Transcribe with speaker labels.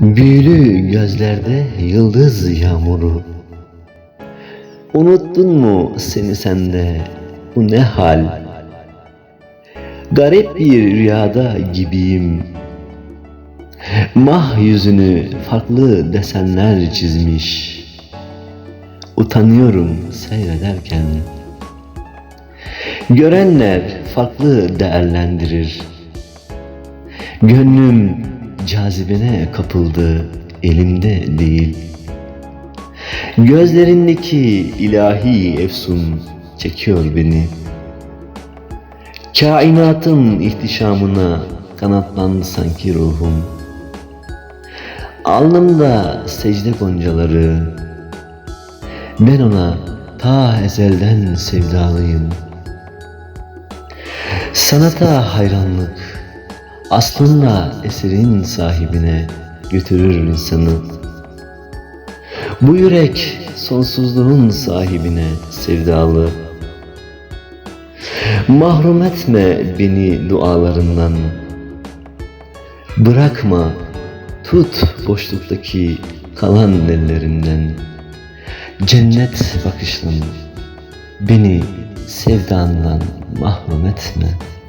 Speaker 1: Büyülü gözlerde yıldız yağmuru. Unuttun mu seni sende? Bu ne hal? Garip bir rüyada gibiyim. Mah yüzünü farklı desenler çizmiş. Utanıyorum seyrederken. Görenler farklı değerlendirir. Gönlüm cazibene kapıldı, elimde değil. Gözlerindeki ilahi efsun çekiyor beni. Kainatın ihtişamına kanatlandı sanki ruhum. Alnımda secde goncaları. Ben ona ta ezelden sevdalıyım. Sanata hayranlık aslında eserin sahibine götürür insanı. Bu yürek sonsuzluğun sahibine sevdalı. Mahrum etme beni dualarından. Bırakma, tut boşluktaki kalan ellerinden. Cennet bakışlan, beni sevdandan mahrum etme.''